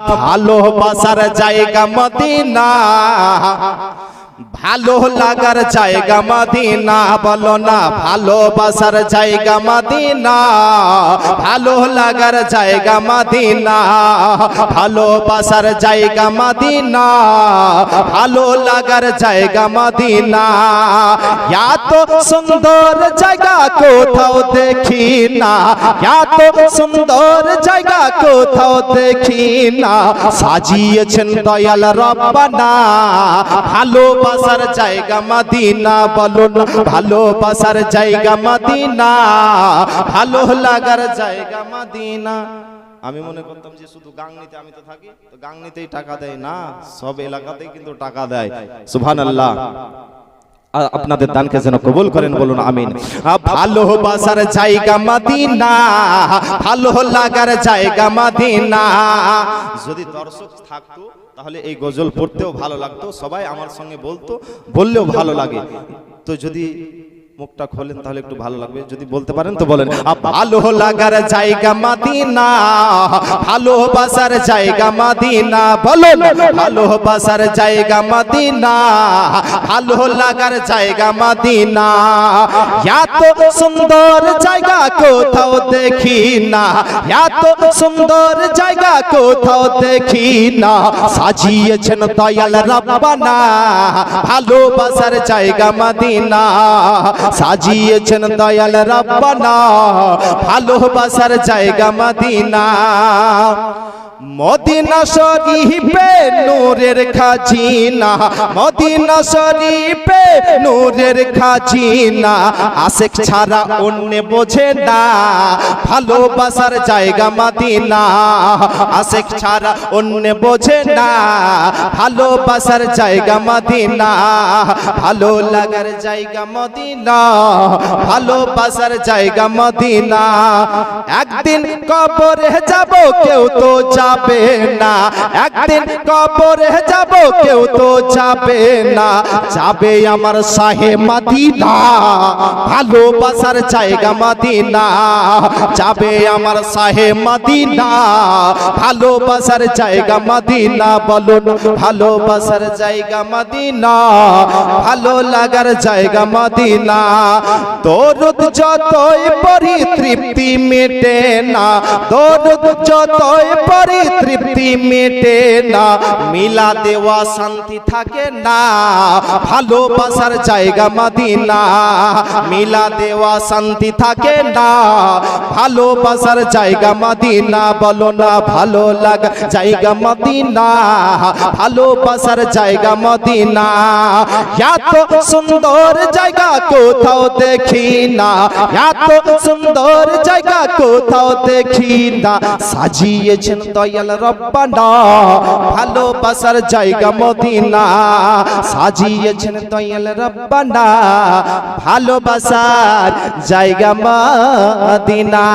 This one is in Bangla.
ভালোবাসার জায়গা মদিনা। ভালো লাগার জায়গা মদিনা, বলো না ভালোবাসার জায়গা মদিনা। ভালো লাগার জায়গা মদিনা ভালোবাসার জায়গা মদিনা, ভালো লাগার জায়গা মদিনা। এত সুন্দর জায়গা কোথাও দেখি না এত সুন্দর জায়গা কোথাও দেখি না। সাজিয়েছেন দয়াল রব্বানা ভালোবাসার জায়গা মদিনা, বলো না, ভালোবাসার জায়গা মদিনা, ভালো লাগার জায়গা মদিনা। আমি মনে করতাম যে শুধু গাংনিতে আমি তো থাকি, তো গাংনিতেই টাকা দেয় না, সব এলাকাতেই কিন্তু টাকা দেয়। সুবহানাল্লাহ। আপনাদের দানকে যেন কবুল করেন, বলুন আমিন। ভালোবাসার জায়গা মদিনা, ভালো লাগার জায়গা মদিনা। যদি দর্শক থাকতো, তাহলে এই গজল পড়তেও ভালো লাগতো, সবাই আমার সঙ্গে বলতো, বললেও ভালো লাগে। তো যদি মুখটা খোলেন তাহলে একটু ভালো লাগবে। যদি বলতে পারেন তো বলেন। ভালো লাগার জায়গা মদিনা। ভালোবাসার জায়গা মদিনা। বলুন ভালোবাসার জায়গা মদিনা। ভালো লাগার জায়গা মদিনা। এত সুন্দর জায়গা কোথাও দেখি না। এত সুন্দর জায়গা কোথাও দেখি না। সাজিয়েছেন দয়াল রব্বানা। ভালোবাসার জায়গা মদিনা। সাজিয়েছেন দয়াল রব্বানা ভালোবাসার জায়গা মদিনা। মদিনা শরীফে নূরের খাজিনা, মদিনা শরীফে নূরের খাজিনা, আশেক ছাড়া অন্য বোঝে না, ভালোবাসার জায়গা মদিনা, আশেক ছাড়া অন্য বোঝে না, ভালোবাসার জায়গা মদিনা, ভালো লাগার জায়গা মদিনা, ভালোবাসার জায়গা মদিনা। একদিন কবরে যাব, কেউ তো যাবে না। একদিন কবরে যাব, কেউ তো যাবে না। যাবে আমার সাহে মদিনা, ভালোবাসার জায়গা মদিনা। যাবে আমার সাহে মদিনা, ভালোবাসার জায়গা মদিনা। বলুন ভালোবাসার জায়গা মদিনা, ভালো লাগার জায়গা মদিনা। দরুদ যতই পরি তৃপ্তি মেটে না, দরুদ যতই পরি তৃপ্তি মেটে না মিলা দেওয়া শান্তি থাকে না। ভালোবাসার জায়গা মদিনা মিলা দেওয়া শান্তি থাকে না। ভালোবাসার জায়গা মদিনা, বলো না ভালো লাগা জায়গা মদিনা, ভালোবাসার জায়গা মদিনা। এত সুন্দর জায়গা কোথাও দেখি না, এত সুন্দর জায়গা কোথাও দেখি না। সাজিয়েছেন দয়াল রব্বানা ভালোবাসার জায়গা মদিনা সাজিয়েছেন দয়াল রব্বানা ভালোবাসার জায়গা মদিনা।